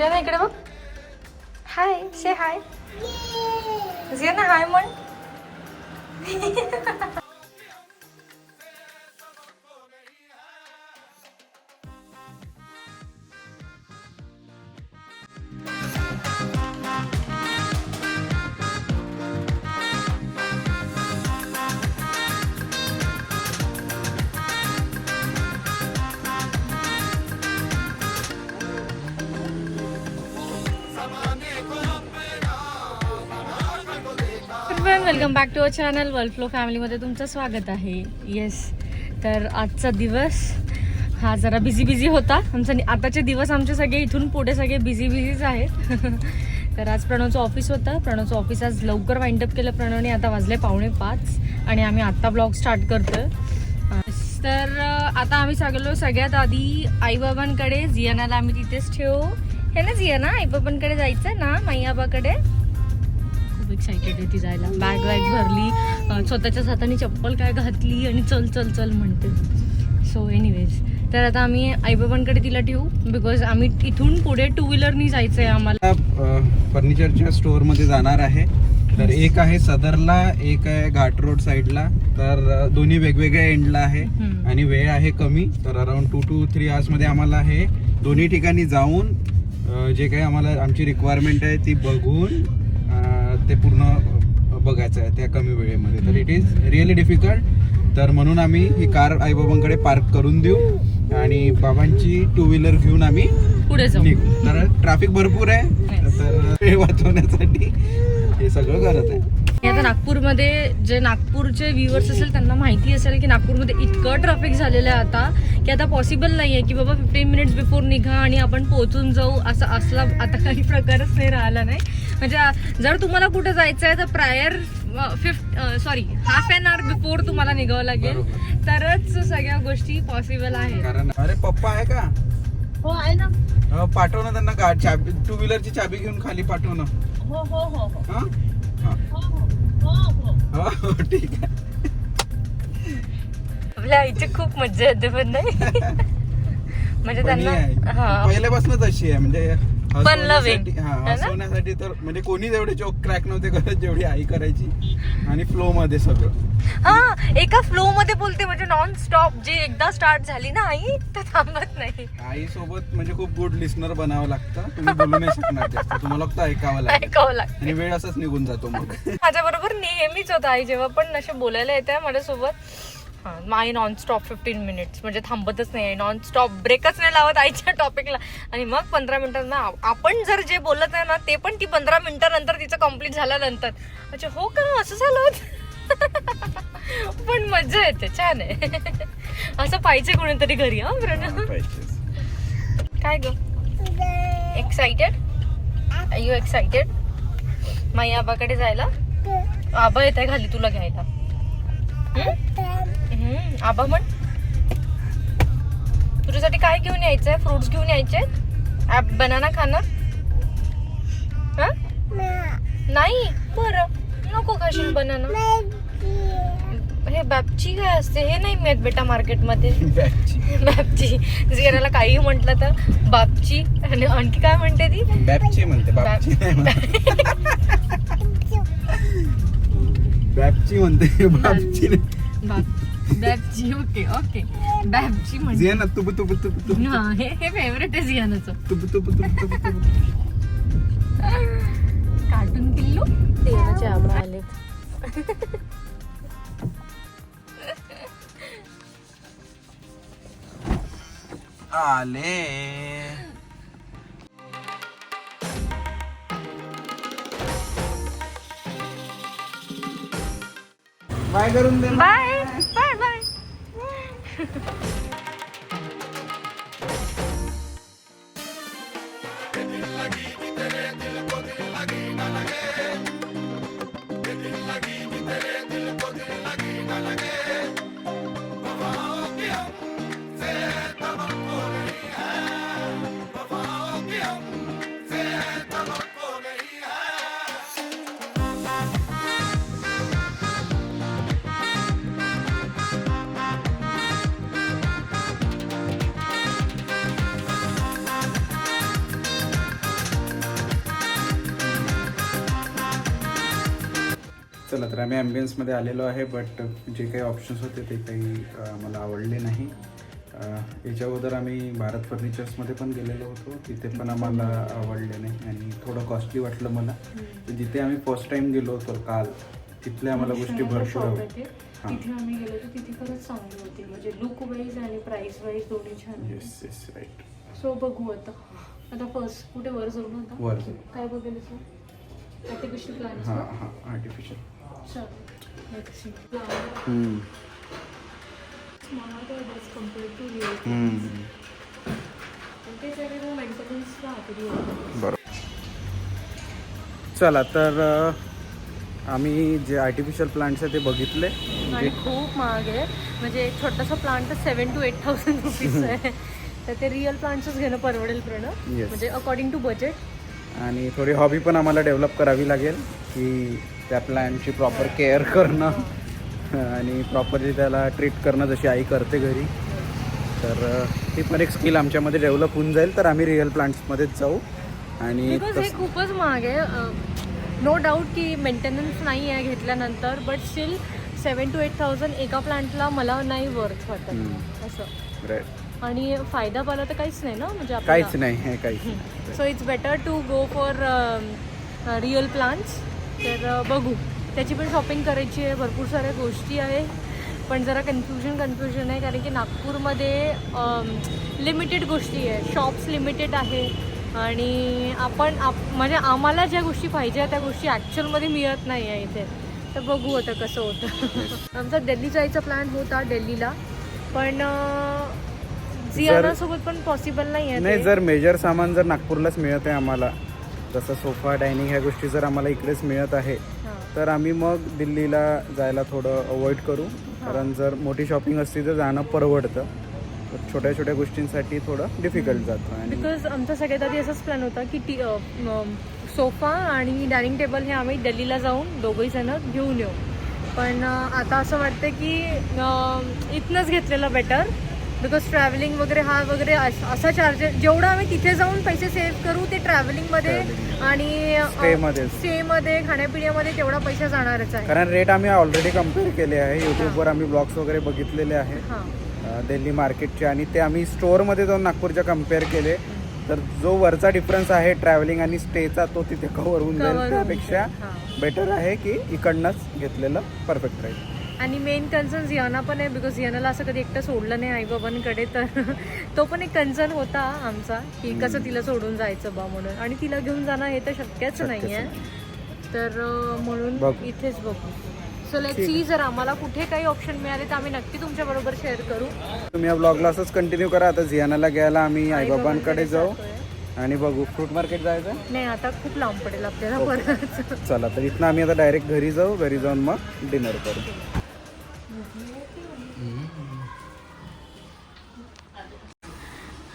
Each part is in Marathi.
जियाना इकडे बघ. हाय से हाय जियाना हाय म्हण. Welcome back to our channel world flow फॅमिलीमध्ये तुमचं स्वागत आहे. येस तर आजचा दिवस हा जरा बिझी बिझी होता. आमचा नि- आताचे दिवस आमचे सगळे इथून पुढे सगळे बिझी बिझीच आहेत. तर आज प्रणवचं ऑफिस होतं. प्रणवचं ऑफिस आज लवकर वाइंडअप केलं प्रणवने. आता वाजले पावणे पाच आणि आम्ही आत्ता ब्लॉग स्टार्ट करतो तर आता आम्ही सगळं सगळ्यात आधी आईबाबांकडे जियानाला आम्ही तिथेच ठेवू. हे ना जियाना? आईबाबांकडे जायचं ना? माई एक्साइटेड आहे ती जायला. बॅग वॅग भरली. स्वतःच्या हाताने चप्पल काय घातली आणि चल चल चल म्हणते. सो एनिवेज तर आता आम्ही आईबाबांकडे तिला ठेवू बिकॉज आम्ही इथून पुढे टू व्हीलरनी जायचं आहे आम्हाला. फर्निचरच्या स्टोअरमध्ये जाणार आहे. तर एक आहे सदरला एक आहे घाट रोड साईडला तर दोन्ही वेगवेगळ्या एंडला आहे. आणि वेळ आहे कमी. तर अराउंड टू टू थ्री आवर्समध्ये आम्हाला हे दोन्ही ठिकाणी जाऊन जे काही आम्हाला आमची रिक्वायरमेंट आहे ती बघून ते पूर्ण बघायचं आहे त्या कमी वेळेमध्ये. तर इट इज रिअली डिफिकल्ट तर म्हणून आम्ही ही कार आईबाबांकडे पार्क करून देऊ आणि बाबांची टू व्हीलर घेऊन आम्ही पुढे निघू. तर ट्रॅफिक भरपूर आहे. तर वेळ वाचवण्यासाठी हे सगळं करत आहे. आता नागपूरमध्ये जे नागपूरचे व्ह्युअर्स असेल त्यांना माहिती असेल की नागपूरमध्ये इतकं ट्रॅफिक झालेलं आहे आता की आता पॉसिबल नाही आहे की बाबा फिफ्टीन मिनिट्स बिफोर निघा आणि आपण पोहोचून जाऊ असं असला आता काही प्रकारच नाही राहिला नाही. म्हणजे जर तुम्हाला कुठे जायचं आहे तर prior fifth sorry half an hour before तुम्हाला निघावं लागेल. तरच सगळ्या गोष्टी पॉसिबल आहेत. कारण अरे पप्पा आहे का? हो आहे ना. अं, पाठवणं त्यांना टू व्हीलरची चाबी घेऊन खाली पाठवणं. हो हो हो. हो? हा. हा. हो. हो ठीक आहे. आपल्या आईची खूप मज्जा येते पण नाही? म्हणजे. त्यांना हा. पहिल्यापासूनच अशी आहे म्हणजे Fun loving. हसवण्यासाठी- तर म्हणजे कोणीच एवढे जोक क्रॅक नव्हते करत जेवढी आई करायची आणि फ्लो मध्ये सगळं. हा एका फ्लो मध्ये बोलते म्हणजे नॉन स्टॉप जी एकदा स्टार्ट झाली ना आई तर थांबत नाही. आई सोबत म्हणजे खूप गुड लिस्नर बनावं लागतं. तुम्ही बोलू नाही शकणार जास्त. तुम्हाला फक्त ऐकावं लागेल. ऐकावं लागतं आणि वेळ असाच निघून जातो मग. माझ्या बरोबर नेहमीच होतं आई जेव्हा पण असे बोलायला येते माझ्यासोबत हा नॉन स्टॉप फिफ्टीन मिनिट्स म्हणजे थांबतच नाही नॉन स्टॉप ब्रेकच नाही लावत आईच्या टॉपिकला आणि मग पंधरा मिनिटांना आप- आपण जर जे बोलत आहे ना ते पण ती पंधरा मिनिटानंतर तिचं कंप्लीट झाल्यानंतर. अच्छा हो का? असं झालं होतं? पण मजा येते. छान आहे. असं पाहिजे कोणीतरी घरी हा प्रणव? काय ग? एक्साइटेड आय यू एक्साइटेड माई आबाकडे जायला? आबा येत आहे खाली तुला घ्यायला. हम्म? आबा म्हण. तुझ्यासाठी काय घेऊन यायचंय? फ्रुट्स घेऊन यायचे बनाना खाणार हा? नाही. बरं. नको खाशील बनाना हे बॅपची काय असते? हे नाही मिळत बेटा मार्केटमध्ये. बॅपची. जिराला काही म्हटलं तर बापची. आणि आणखी काय म्हणते ती? बॅपची म्हणते बापची नाही म्हणते. बॅपची म्हणते बापची नाही. बाप बॅपची ओके ओके. बॅपची म्हणते जियाना तुबु तुबु तुबु तुबु हा, हे हे फेवरेट आहे जियानाचं. तुबु तुबु तुबु तुबु तुबु कार्टून पिल्लू तेराचे आबा आले. आले. बाय करून दे ना. बाय. चला तर आम्ही ॲम्बियन्समध्ये आलेलो आहे बट जे काही ऑप्शन्स होते ते काही मला आवडले नाही. याच्या अगोदर आम्ही भारत फर्निचर्समध्ये पण गेलेलो होतो. तिथे पण आम्हाला आवडले नाही. आणि थोडं कॉस्टली वाटलं मला. जिथे आम्ही फर्स्ट टाइम गेलो होतो काल तिथले आम्हाला गोष्टी भरपूर शॉप आहे आवडल्या. ते. हां. तिथे आम्ही गेलो होतो तिथे खरंच चांगली होती. म्हणजे लुक वाईज आणि प्राइस वाईज दोन्ही छान होते. येस येस राईट सो बघू आता. आता फर्स्ट कुठे वर जाऊ ना आता? वर. काय बघेल सर आर्टिफिशियल प्लांट्स हां हां आर्टिफिशियल प्लांट बरोबर चला तर आम्ही जे आर्टिफिशियल प्लांट्स आहे ते बघितले. आणि खूप महाग आहे. म्हणजे एक छोटासा plant seven two eight thousand rupees आहे. तर ते रिअल प्लांट्सच घेणं परवडेल प्रणव. म्हणजे अकॉर्डिंग टू बजेट आणि थोडी हॉबी पण आम्हाला डेव्हलप करावी लागेल की त्या प्लॅनची प्रॉपर केअर करणं आणि प्रॉपरली त्याला ट्रीट करणं जशी आई करते घरी. तर ती पण एक स्किल आमच्यामध्ये डेव्हलप होऊन जाईल तर आम्ही रिअल प्लांट्समध्येच जाऊ. आणि हे खूपच महाग आहे. नो डाऊट की मेंटेनन्स नाही आहे घेतल्यानंतर but still seven two eight thousand एका प्लांटला मला नाही वर्थ वाटत. असं. आणि फायदा पाला तर काहीच नाही ना म्हणजे काहीच नाही हे काहीच नाही. So it's better to go for real plants तर बघू. त्याची पण शॉपिंग करायची आहे. भरपूर साऱ्या गोष्टी आहे. पण जरा कन्फ्युजन कन्फ्युजन आहे. कारण की नागपूरमध्ये लिमिटेड गोष्टी आहे. शॉप्स लिमिटेड आहे. आणि आपण आप म्हणजे आम्हाला ज्या गोष्टी पाहिजे त्या गोष्टी ॲक्च्युअलमध्ये मिळत नाही आहे इथे. तर बघू आता कसं होतं. आमचा दिल्ली जायचा प्लॅन होता दिल्लीला. पण जियानासोबत पण पॉसिबल नाही आहे नाही. जर मेजर सामान जर नागपूरलाच मिळत आहे आम्हाला जसं सोफा डायनिंग ह्या गोष्टी जर आम्हाला इकडेच मिळत आहे. तर आम्ही मग दिल्लीला जायला थोडं अवॉइड करू. कारण जर मोठी शॉपिंग असती तर जाणं परवडतं. छोट्या छोट्या गोष्टींसाठी थोडं डिफिकल्ट जातं आणि बिकॉज आमचा सगळ्यात आधी असाच प्लॅन होता की टी सोफा आणि डायनिंग टेबल हे आम्ही दिल्लीला जाऊन दोघंही जण घेऊन येऊ. पण आता असं वाटतं की इथनंच घेतलेलं बेटर बिकॉज ट्रॅव्हलिंग वगैरे हा वगैरे अस- चार्जेस जेवढं आम्ही तिथे जाऊन पैसे सेव्ह करू ते ट्रॅव्हलिंगमध्ये. आणि. स्टेमध्ये खाण्यापिण्यामध्ये तेवढा पैसा जाणारच आहे. कारण रेट आम्ही ऑलरेडी कंपेअर केले आहे. यूट्यूबवर आम्ही ब्लॉग्स वगैरे बघितलेले आहे. हां. दिल्ली मार्केटचे आणि ते आम्ही स्टोअरमध्ये जाऊन नागपूरच्या कंपेअर केले. तर जो वरचा डिफरन्स आहे ट्रॅव्हलिंग आणि स्टेचा तो तिथे कव्हर होऊन जाईल. त्यापेक्षा. बेटर आहे की इकडनंच घेतलेलं परफेक्ट राहील. आणि मेन कन्सर्न जियाना पण आहे बिकॉज जियानाला असं कधी एकटं सोडलं नाही आईबाबांकडे तर तो पण एक कन्सर्न होता आमचा की कसं तिला सोडून जायचं बा म्हणून. आणि तिला घेऊन जाणं हे तर शक्यच नाही. आहे. तर म्हणून. इथेच बघू. सो लेट सी जर आम्हाला कुठे काही ऑप्शन मिळाले तर आम्ही नक्की तुमच्याबरोबर शेअर करू. तुम्ही या ब्लॉगला असंच कंटिन्यू करा. आता जियानाला घ्यायला आम्ही आईबाबांकडे जाऊ. आणि बघू फ्रूट मार्केट जायचं नाही आता खूप लांब पडेल आपल्याला परत. चला तर इथनं आम्ही आता डायरेक्ट घरी जाऊ. घरी जाऊन मग डिनर करू.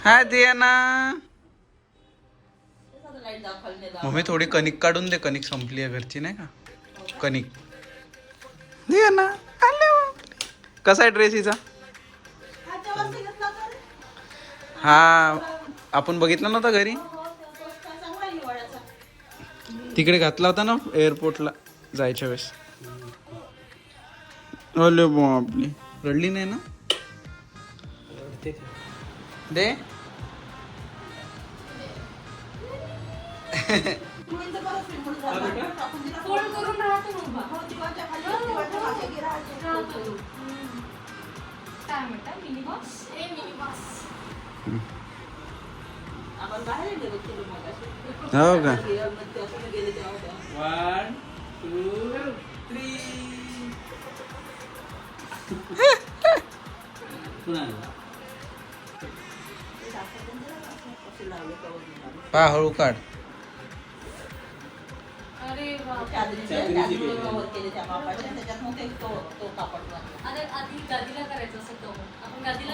हा दियाना. मम्मी थोडी कणिक काढून दे. कणिक संपली आहे घरची नाही का? कणिक. दियाना ना हो. कसा आहे ड्रेस हिचा? हा आपण बघितला नव्हता घरी? तिकडे घातला होता ना एअरपोर्टला जायच्या वेळेस. अरे बापली रडली नाही ना? दे. हो का वन टू थ्री पा हळू काढ. अरे अरे आधी गादीला करायचं असं तो. आपण गादीला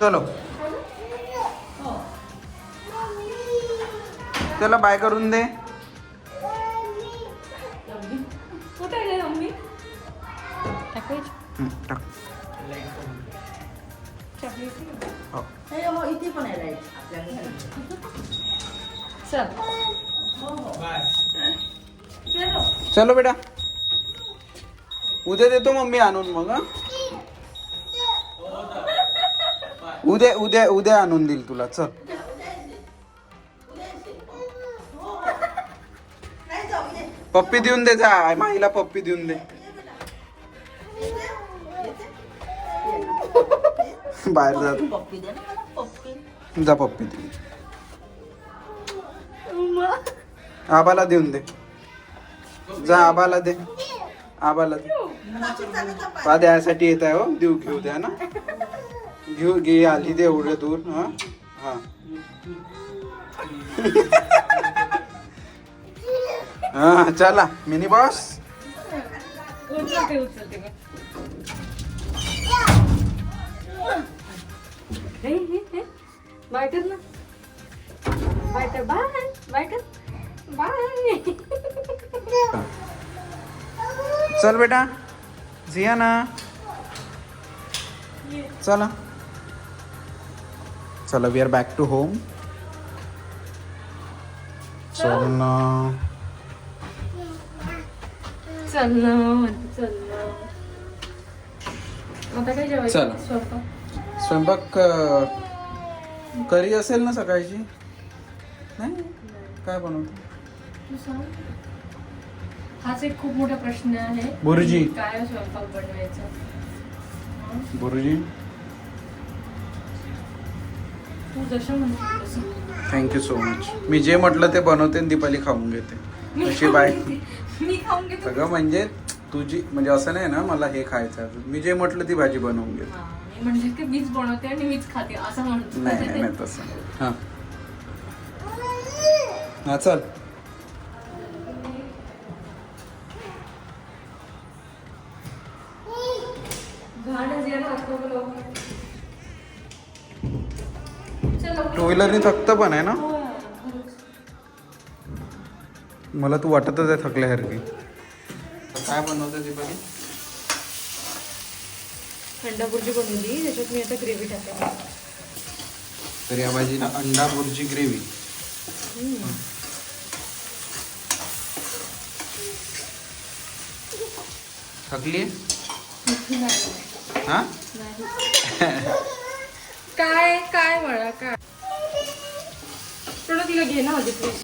चलो. त्याला बाय करून दे. कुठे आहे मम्मी? हं, टाक. हो. पण आपल्या चल. चलो बेटा. उद्या देतो मम्मी आणून मग उद्या उद्या उद्या आणून देईल तुला. चल. पप्पी देऊन दे जा. माईला पप्पी देऊन दे. बाहेर जा. पप्पी दे ना मला पप्पी. जा पप्पी दे. आबाला देऊन दे. जा आबाला दे. आबाला दे. पा द्यासाठी येत आहे हो. देऊ घेऊ द्या ना. घेऊ घे आली दे एवढे दूर. हा? हा. हा चला. Mini boss. उचलते उचलते. हे, हे, हे. बाय कर ना. बाय कर बाय बाय कर बाय चल बेटा. जिया ना. चला. चला we are back to home चल ना चल ना चल आता काय जेवायचं? चला. स्वयंपाक. स्वयंपाक करी असेल ना सकाळची? नाही? काय बनवतो? हाच एक खूप मोठा प्रश्न आहे. बुर्जी. काय स्वयंपाक बनवायचा? तसं. थँक्यू सो मच मी जे म्हटलं ते बनवते आणि दीपाली खाऊन घेते. अशी बाय. मी खाऊन घेते. सगळं म्हणजे तुझी म्हणजे असं नाही ना मला हे खायचं आहे. मी जे म्हटलं ती भाजी बनवून घेते हा, मी म्हणजे की मीच बनवते आणि मीच खाते असं म्हणतो नाही नाही नाही तसं नाही. हा हा चल लवकर. टू व्हीलरनी थकत पण आहे ना हो, खरंच. मला तू वाटतच आहे थकल्यासारखी काय बनवते दीपाली अंडा बुर्जी बनवली त्याच्यात मी आता ग्रेव्ही टाकते. तर या भाजीला अंडा बुर्जी ग्रेव्ही थकली? हा? काय काय म्हणा काय? थोडं तिला घे ना प्लीज